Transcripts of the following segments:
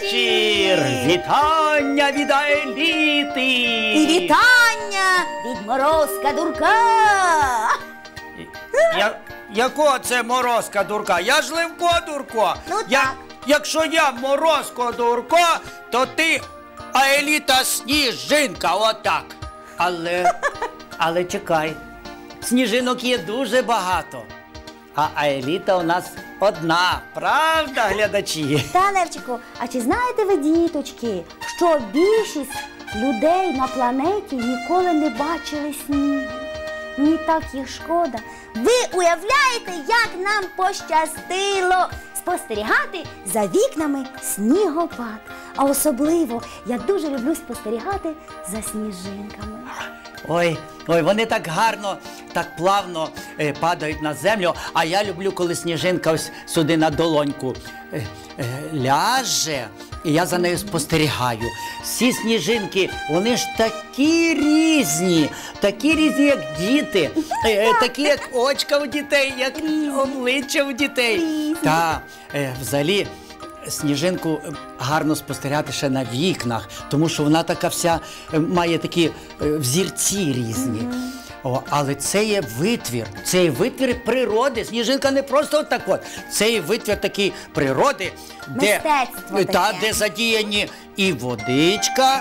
вечір! Вітання від еліти! І вітання від морозка дурка! Я, якого це морозка дурка? Я ж Левко Дурко. Ну я, так. Якщо я морозко дурко, то ти Аеліта Сніжинка, отак. Але, але чекай, сніжинок є дуже багато. А Аеліта у нас одна, правда, глядачі? Та, Левчику, а чи знаєте ви, діточки, що більшість людей на планеті ніколи не бачили снігу? Мені так їх шкода. Ви уявляєте, як нам пощастило спостерігати за вікнами снігопад. А особливо я дуже люблю спостерігати за сніжинками. Ой, ой, вони так гарно, так плавно е, падають на землю. А я люблю, коли сніжинка ось сюди на долоньку е, е, ляже. І я за нею спостерігаю. Всі сніжинки, вони ж такі різні, такі різні, як діти, е, е, такі, як очка у дітей, як обличчя у дітей. Та е, взагалі. Сніжинку е, гарно спостерігати ще на вікнах, тому що вона така вся е, має такі е, взірці різні. О, але це є витвір, це є витвір природи. Сніжинка не просто отак от. Це є витвір такий природи, де, та, де задіяні і водичка,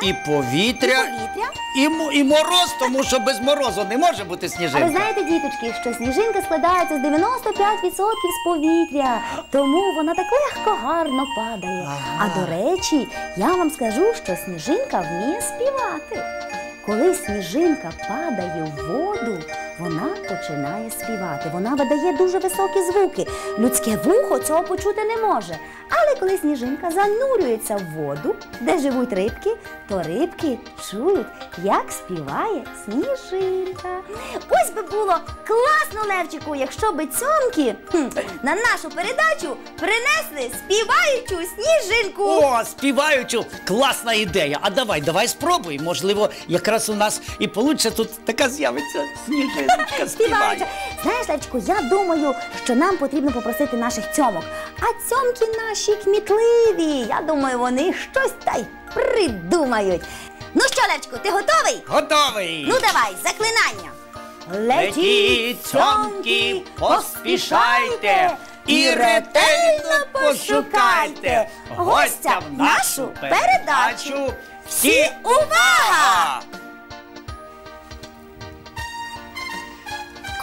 Так. і повітря, І повітря. і, м- і мороз, тому що без морозу не може бути А сніжинка. ви знаєте, діточки, що сніжинка складається з 95% з повітря, тому вона так легко гарно падає. Ага. А до речі, я вам скажу, що сніжинка вміє співати. Коли сніжинка падає в воду, вона починає співати. Вона видає дуже високі звуки. Людське вухо цього почути не може. Але коли сніжинка занурюється в воду, де живуть рибки, то рибки чують, як співає сніжинка. Ось би було класно, Левчику, якщо би цьомки на нашу передачу принесли співаючу сніжинку. О, співаючу, класна ідея. А давай, давай спробуй. Можливо, якраз у нас і получше тут така з'явиться сніжиночка співає. Співаюча. Знаєш, Левчику, я думаю, що нам потрібно попросити наших цьомок. А цьомки наші кмітливі. Я думаю, вони щось та й придумають. Ну що, Левчику, ти готовий? Готовий. Ну давай, заклинання. Летіть, цьомки, поспішайте і ретельно пошукайте гостя в нашу передачу. Всі увага!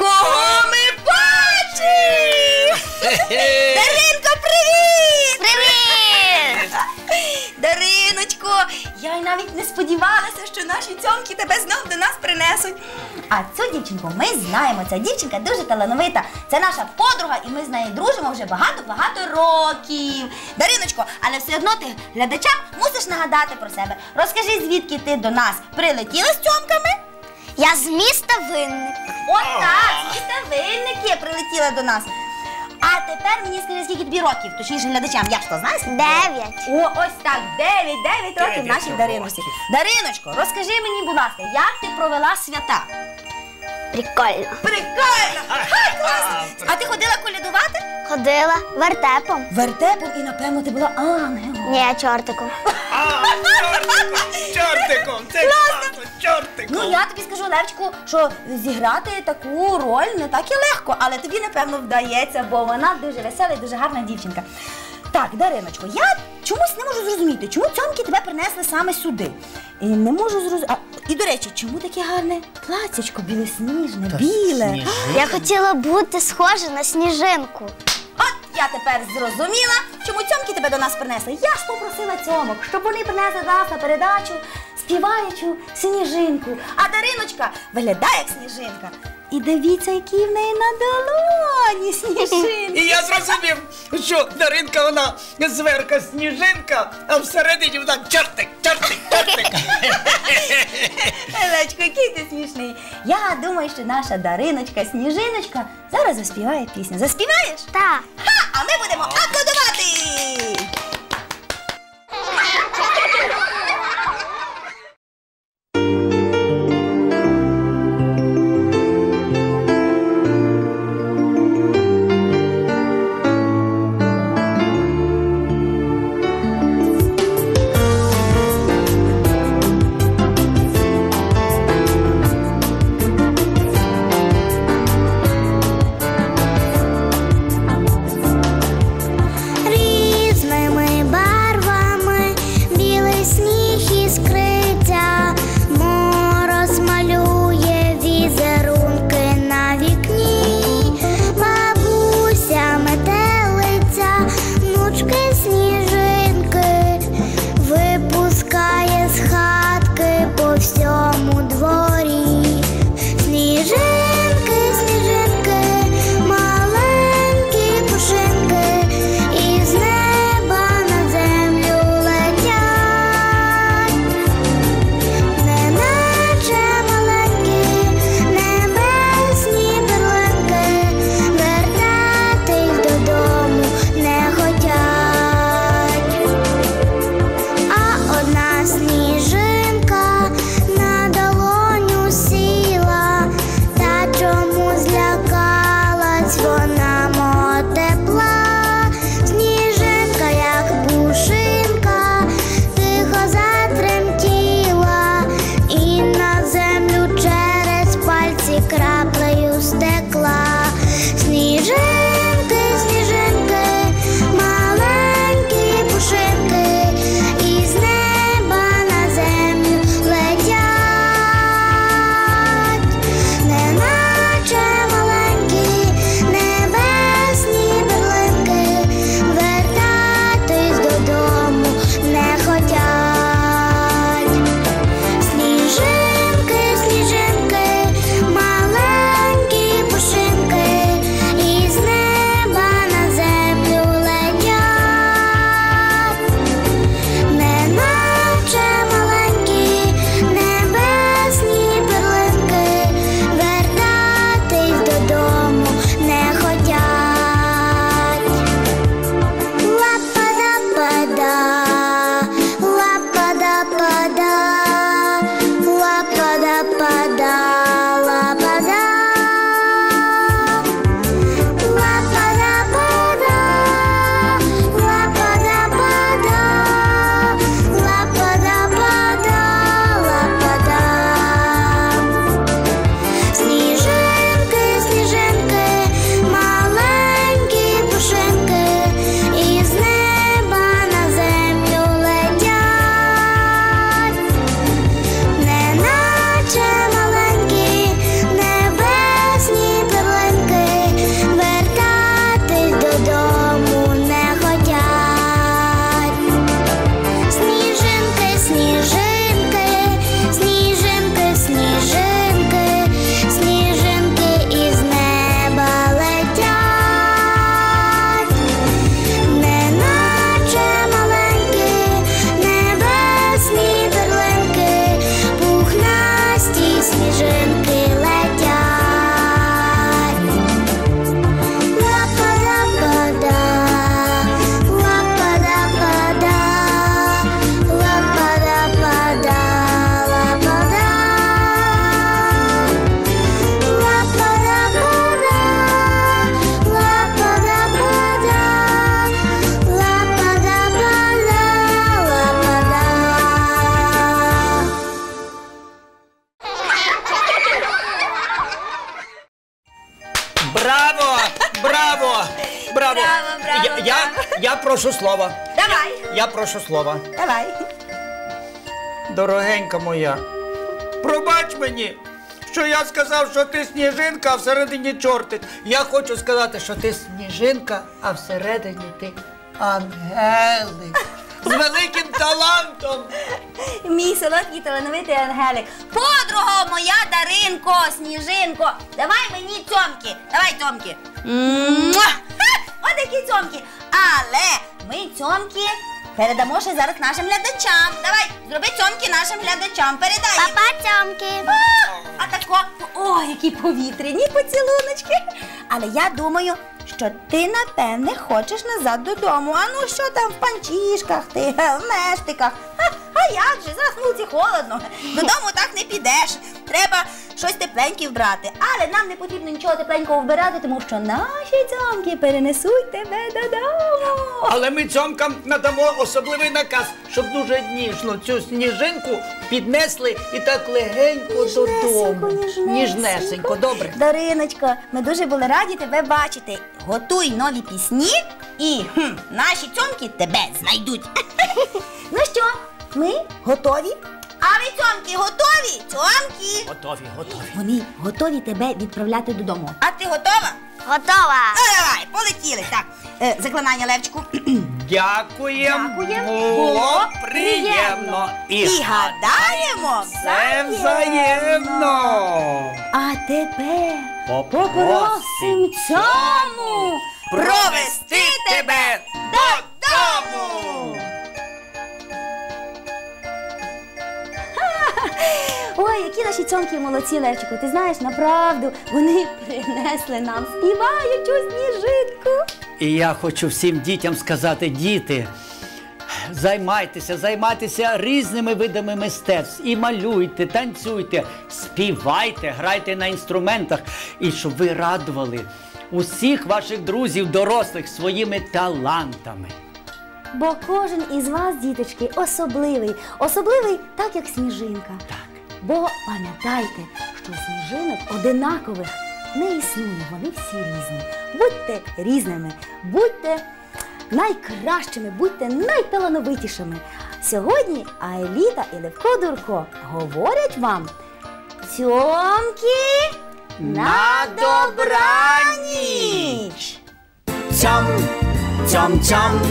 Кого ми бачимо? Даринко, привіт! Привіт! Дариночко, я й навіть не сподівалася, що наші цьомки тебе знов до нас принесуть. А цю дівчинку ми знаємо. Ця дівчинка дуже талановита. Це наша подруга, і ми з нею дружимо вже багато-багато років. Дариночко, але все одно ти глядачам мусиш нагадати про себе. Розкажи, звідки ти до нас прилетіла з цьомками? Я з міста Винник. От так, з міста Винники прилетіла до нас. А тепер мені скажи, скільки тобі років, точніше глядачам, я ж то знаю? скільки Дев'ять. О, ось так, 9, 9 років Дев'ять нашій років. Дариночці. Дариночко, розкажи мені, будь ласка, як ти провела свята? Прикольно. Прикольно! Ха, класно! А ти ходила колядувати? Ходила вертепом. Вертепом і, напевно, ти була ангелом. Ні, чортиком. А, чортиком, чортиком, це класно, чортиком. Ну, я тобі Левчику, що зіграти таку роль не так і легко, але тобі, напевно, вдається, бо вона дуже весела і дуже гарна дівчинка. Так, Дариночко, я чомусь не можу зрозуміти, чому цьомки тебе принесли саме сюди. І не можу зрозуміти. І, до речі, чому таке гарне платячко білосніжне, біле? сніжинка. Я хотіла бути схожа на сніжинку. От я тепер зрозуміла, чому цьомки тебе до нас принесли. Я ж попросила цьомок, щоб вони принесли нас на передачу співаючу сніжинку. А Дариночка виглядає як сніжинка. І дивіться, які в неї на долоні сніжинки. І я зрозумів, що Даринка вона зверху сніжинка, а всередині вона чортик, чортик, чортик. Лечко, який ти смішний. Я думаю, що наша Дариночка, сніжиночка, зараз заспіває пісню. Заспіваєш? Так. Ха! А ми будемо аплодувати! for now. Браво! Браво! Браво! Браво, браво, я, я, я прошу слова. Давай, Я прошу слова. давай. Дорогенька моя, пробач мені, що я сказав, що ти сніжинка, а всередині чортик. Я хочу сказати, що ти сніжинка, а всередині ти ангелик. З великим талантом. Мій солодкий талановитий ангелик. Подруга моя Даринко, сніжинко. Давай мені цьомки. Давай цьомки. Муа! Ха! От які цьомки. Але ми цьомки передамо ще зараз нашим глядачам. Давай, зроби цьомки нашим глядачам. Передай. їм. Папа цьомки. А, а тако, ой, які повітряні поцілуночки. Але я думаю, що ти, напевне, хочеш назад додому. А ну що там в панчішках ти, в мештиках? Ха, а як же, зараз вулиці холодно. Додому так не підеш. Треба щось тепленьке вбрати. Але нам не потрібно нічого тепленького вбирати, тому що наші цьомки перенесуть тебе додому. Але ми цьомкам надамо особливий наказ, щоб дуже ніжно цю сніжинку піднесли і так легенько додому. Ніжнесенько, добре. Дариночко, ми дуже були раді тебе бачити. Готуй нові пісні і хм, наші цьомки тебе знайдуть. ну що, ми готові? А ви цьомки готові? Цьомки! Готові, готові. Вони готові тебе відправляти додому. А ти готова? Готова. Ну, давай, полетіли. Так, е, заклинання Левчику. Дякуємо. Дякуємо. Було приємно. І гадаємо Це взаємно. А тепер Попросим цьому провести тебе додому. Ой, які наші цьомки молодці, Левчику. Ти знаєш, направду вони принесли нам співаючу сніжинку. І я хочу всім дітям сказати, діти. Займайтеся, займайтеся різними видами мистецтв. І малюйте, танцюйте, співайте, грайте на інструментах. І щоб ви радували усіх ваших друзів, дорослих своїми талантами. Бо кожен із вас, діточки, особливий. Особливий, так як сніжинка. Так. Бо пам'ятайте, що сніжинок одинакових не існує, вони всі різні. Будьте різними, будьте найкращими, будьте найталановитішими. Сьогодні Аеліта і Левко Дурко говорять вам цьомки на добраніч! Цьом, цьом, цьом,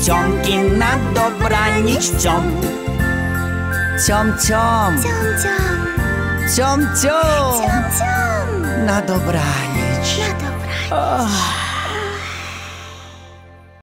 цьомки на добраніч, цьом. Цьом, цьом, Цьом-цьом. цьом, цьом, Цьом-цьом. на добраніч. На добра. Ах.